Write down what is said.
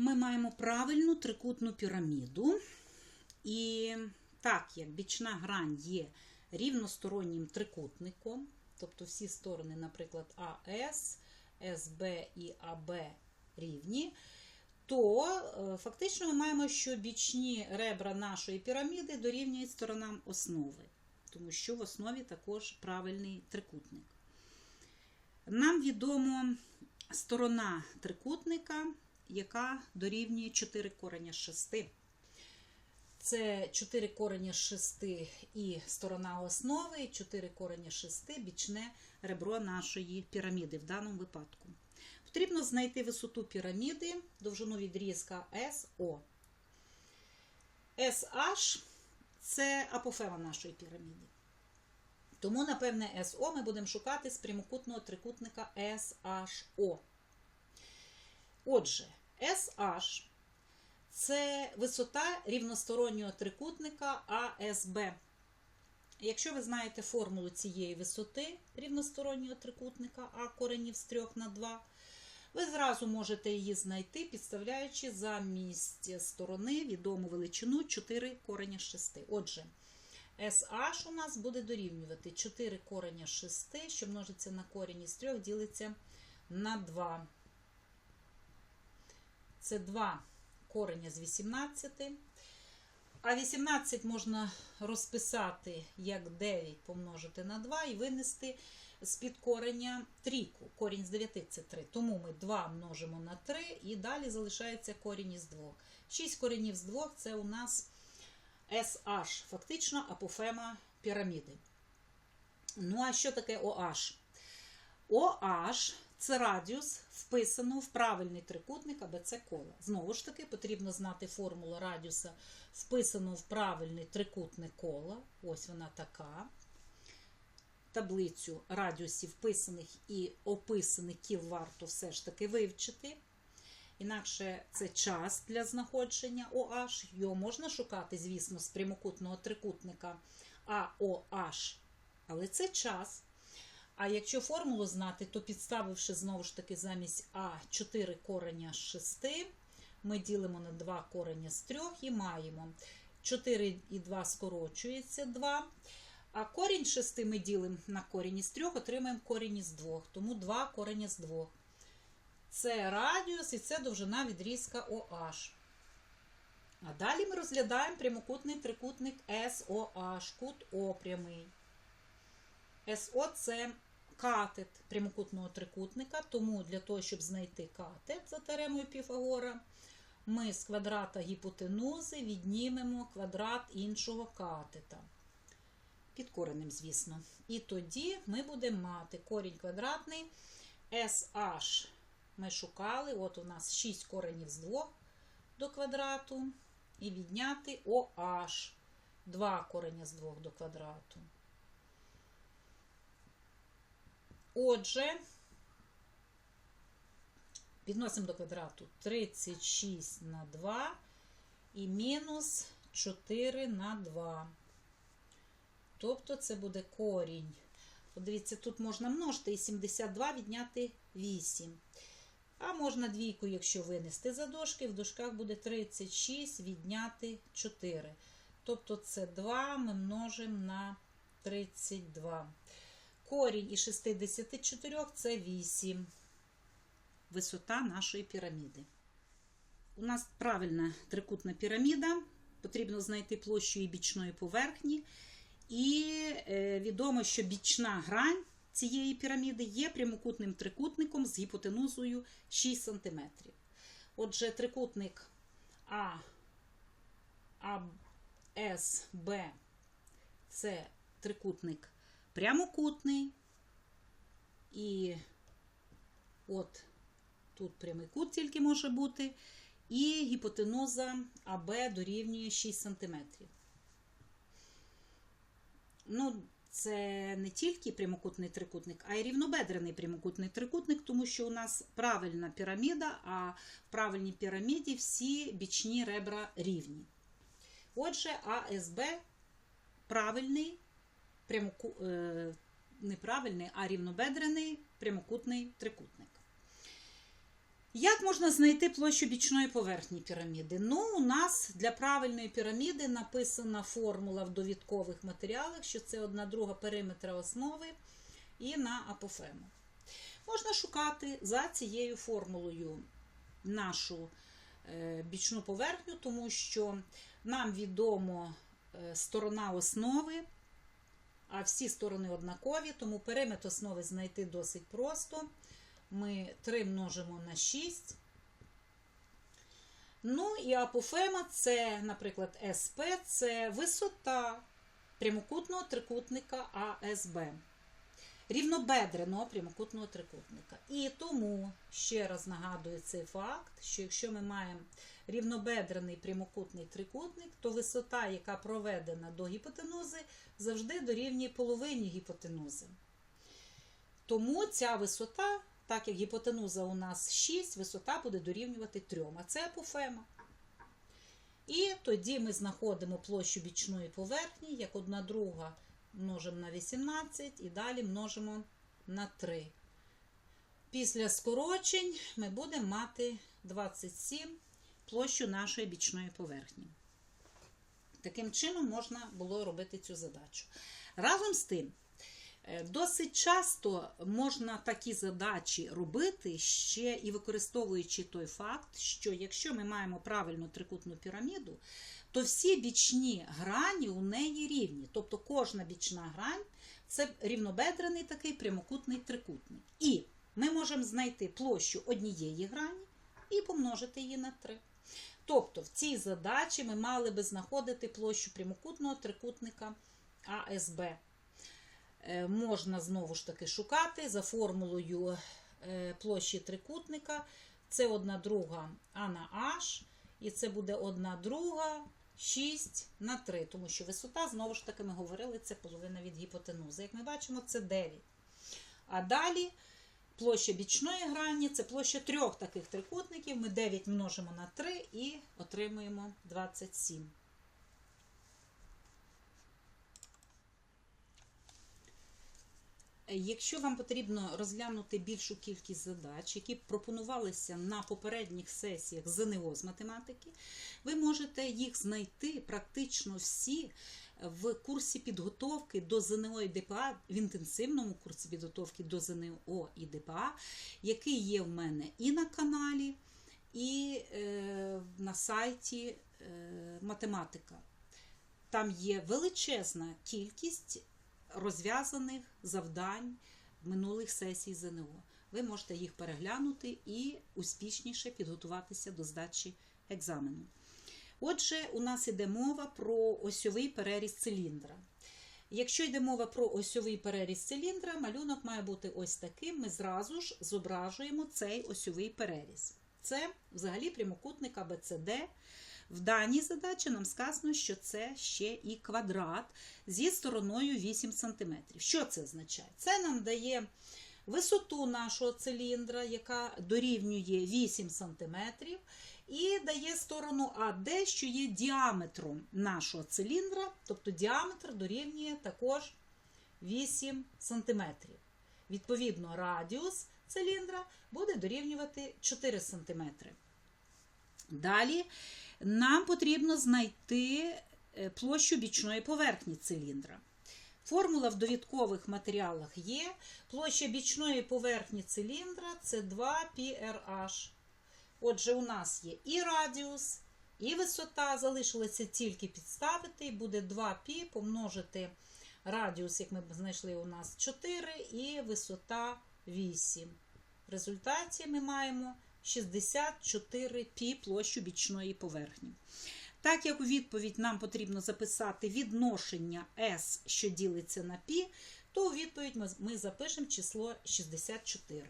ми маємо правильну трикутну піраміду. І так як бічна грань є рівностороннім трикутником, тобто всі сторони, наприклад, АС, СБ і АБ рівні, то е, фактично ми маємо, що бічні ребра нашої піраміди дорівнюють сторонам основи, тому що в основі також правильний трикутник. Нам відомо сторона трикутника, яка дорівнює 4 кореня з 6. Це 4 корення з 6 і сторона основи, і 4 корення з 6 бічне ребро нашої піраміди в даному випадку. Потрібно знайти висоту піраміди, довжину відрізка SO. SH це апофема нашої піраміди. Тому, напевне, SO ми будемо шукати з прямокутного трикутника SHO. Отже, SH це висота рівностороннього трикутника ASB. Якщо ви знаєте формулу цієї висоти рівностороннього трикутника А коренів з 3 на 2, ви зразу можете її знайти, підставляючи замість сторони відому величину 4 кореня з 6. Отже, SH у нас буде дорівнювати 4 кореня з 6, що множиться на корінь із 3, ділиться на 2. Це 2 кореня з 18. А 18 можна розписати як 9 помножити на 2 і винести з-під кореня трійку. Корінь з 9 це 3. Тому ми 2 множимо на 3 і далі залишається корінь із 2. 6 коренів з 2 це у нас SH, фактично апофема піраміди. Ну, а що таке OH? OH це радіус вписано в правильний трикутник АБЦ кола. Знову ж таки, потрібно знати формулу радіуса, вписану в правильний трикутник кола. Ось вона така. Таблицю радіусів вписаних і описаних кіл варто все ж таки вивчити. Інакше це час для знаходження OH. Його можна шукати, звісно, з прямокутного трикутника AOH, але це час. А якщо формулу знати, то підставивши знову ж таки замість А 4 кореня з 6, ми ділимо на 2 кореня з 3 і маємо 4 і 2 скорочується 2. А корінь 6 ми ділимо на корінь із 3, отримаємо корінь із 2. Тому 2 корення з 2. Це радіус і це довжина відрізка OH. А далі ми розглядаємо прямокутний трикутник SOH, кут О прямий. СО це катет прямокутного трикутника, тому для того, щоб знайти катет за теоремою Піфагора, ми з квадрата гіпотенузи віднімемо квадрат іншого катета. Під коренем, звісно. І тоді ми будемо мати корінь квадратний SH. Ми шукали, от у нас 6 коренів з 2 до квадрату, і відняти OH 2 корення з 2 до квадрату. Отже, підносимо до квадрату 36 на 2 і мінус 4 на 2. Тобто це буде корінь. Подивіться, тут можна множити і 72 відняти 8. А можна двійку, якщо винести за дошки, в дошках буде 36 відняти 4. Тобто це 2 ми множимо на 32. Корінь із 64 це 8. Висота нашої піраміди. У нас правильна трикутна піраміда. Потрібно знайти площу її бічної поверхні. І е, відомо, що бічна грань цієї піраміди є прямокутним трикутником з гіпотенузою 6 см. Отже, трикутник А, А, С, Б це трикутник прямокутний. І от тут прямий кут тільки може бути. І гіпотенуза АБ дорівнює 6 см. Ну, це не тільки прямокутний трикутник, а й рівнобедрений прямокутний трикутник, тому що у нас правильна піраміда, а в правильній піраміді всі бічні ребра рівні. Отже, АСБ правильний, прямоку... е, неправильний, а рівнобедрений прямокутний трикутник. Як можна знайти площу бічної поверхні піраміди? Ну, у нас для правильної піраміди написана формула в довідкових матеріалах, що це одна друга периметра основи і на апофему. Можна шукати за цією формулою нашу е, бічну поверхню, тому що нам відомо е, сторона основи, а всі сторони однакові, тому периметр основи знайти досить просто. Ми 3 множимо на 6. Ну і апофема це, наприклад, СП це висота прямокутного трикутника АСБ. Рівнобедреного прямокутного трикутника. І тому ще раз нагадую цей факт, що якщо ми маємо рівнобедрений прямокутний трикутник, то висота, яка проведена до гіпотенузи, завжди дорівнює половині гіпотенузи. Тому ця висота, так як гіпотенуза у нас 6, висота буде дорівнювати 3, а це апофема. І тоді ми знаходимо площу бічної поверхні, як одна друга множимо на 18 і далі множимо на 3. Після скорочень ми будемо мати 27 площу нашої бічної поверхні. Таким чином можна було робити цю задачу. Разом з тим, досить часто можна такі задачі робити ще і використовуючи той факт, що якщо ми маємо правильну трикутну піраміду, то всі бічні грані у неї рівні. Тобто кожна бічна грань це рівнобедрений такий прямокутний трикутник. І ми можемо знайти площу однієї грані і помножити її на 3. Тобто в цій задачі ми мали би знаходити площу прямокутного трикутника АСБ. Е, Можна знову ж таки шукати за формулою е, площі трикутника. Це одна друга А на H, і це буде одна друга 6 на 3, тому що висота, знову ж таки, ми говорили, це половина від гіпотенузи. Як ми бачимо, це 9. А далі площа бічної грані це площа трьох таких трикутників. Ми 9 множимо на 3 і отримуємо 27. Якщо вам потрібно розглянути більшу кількість задач, які пропонувалися на попередніх сесіях ЗНО з математики, ви можете їх знайти практично всі в курсі підготовки до ЗНО і ДПА, в інтенсивному курсі підготовки до ЗНО і ДПА, який є в мене і на каналі, і е, на сайті е, Математика. Там є величезна кількість розв'язаних завдань минулих сесій ЗНО. Ви можете їх переглянути і успішніше підготуватися до здачі екзамену. Отже, у нас йде мова про осьовий переріз циліндра. Якщо йде мова про осьовий переріз циліндра, малюнок має бути ось таким. Ми зразу ж зображуємо цей осьовий переріз. Це взагалі прямокутник АБЦД. В даній задачі нам сказано, що це ще і квадрат зі стороною 8 см. Що це означає? Це нам дає висоту нашого циліндра, яка дорівнює 8 см, і дає сторону АД, що є діаметром нашого циліндра, тобто діаметр дорівнює також 8 см. Відповідно, радіус циліндра буде дорівнювати 4 см. Далі нам потрібно знайти е, площу бічної поверхні циліндра. Формула в довідкових матеріалах є. Площа бічної поверхні циліндра це 2πrh. Отже, у нас є і радіус, і висота. Залишилося тільки підставити, і буде 2π помножити радіус, як ми знайшли, у нас 4, і висота 8. В результаті ми маємо 64 пі площу бічної поверхні. Так як у відповідь нам потрібно записати відношення S, що ділиться на π, то у відповідь ми запишемо число 64.